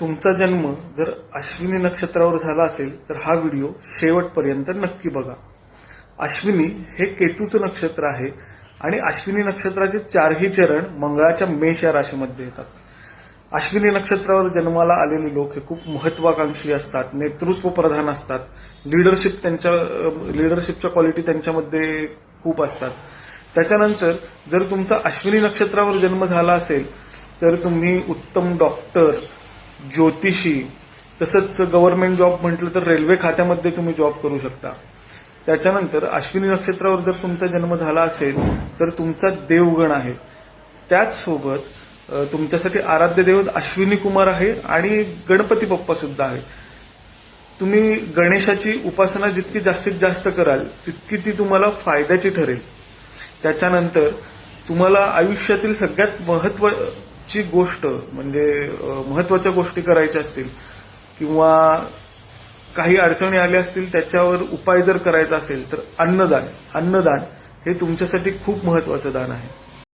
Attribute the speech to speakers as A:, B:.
A: तुमचा जन्म जर अश्विनी नक्षत्रावर झाला असेल तर हा व्हिडिओ शेवटपर्यंत नक्की बघा. अश्विनी हे केतूचं नक्षत्र आहे आणि अश्विनी नक्षत्राचे चारही चरण मंगळाच्या मेष या राशीमध्ये येतात. अश्विनी नक्षत्रावर जन्माला आलेले लोक हे खूप महत्वाकांक्षी असतात नेतृत्व प्रधान असतात लिडरशिप त्यांच्या लिडरशिपच्या क्वालिटी त्यांच्यामध्ये खूप असतात. त्याच्यानंतर जर तुमचा अश्विनी नक्षत्रावर जन्म झाला असेल तर तुम्ही उत्तम डॉक्टर ज्योतिषी तसंच गव्हर्नमेंट जॉब म्हटलं तर रेल्वे खात्यामध्ये तुम्ही जॉब करू शकता. त्याच्यानंतर अश्विनी नक्षत्रावर जर तुमचा जन्म झाला असेल तर तुमचा देवगण आहे. त्याचसोबत तुमच्यासाठी आराध्य देवत अश्विनी कुमार आहे आणि गणपती बाप्पा सुद्धा आहे. तुम्ही गणेशाची उपासना जितकी जास्तीत जास्त कराल तितकी ती तुम्हाला फायद्याची ठरेल. त्याच्यानंतर तुम्हाला आयुष्यातील सगळ्यात ची गोष्ट म्हणजे महत्त्वाच्या गोष्टी करायच्या असतील किंवा काही अडचणी आल्या असतील त्याच्यावर उपाय जर करायचा असेल तर अन्नदान अन्नदान हे तुमच्यासाठी खूप महत्वाचं दान आहे.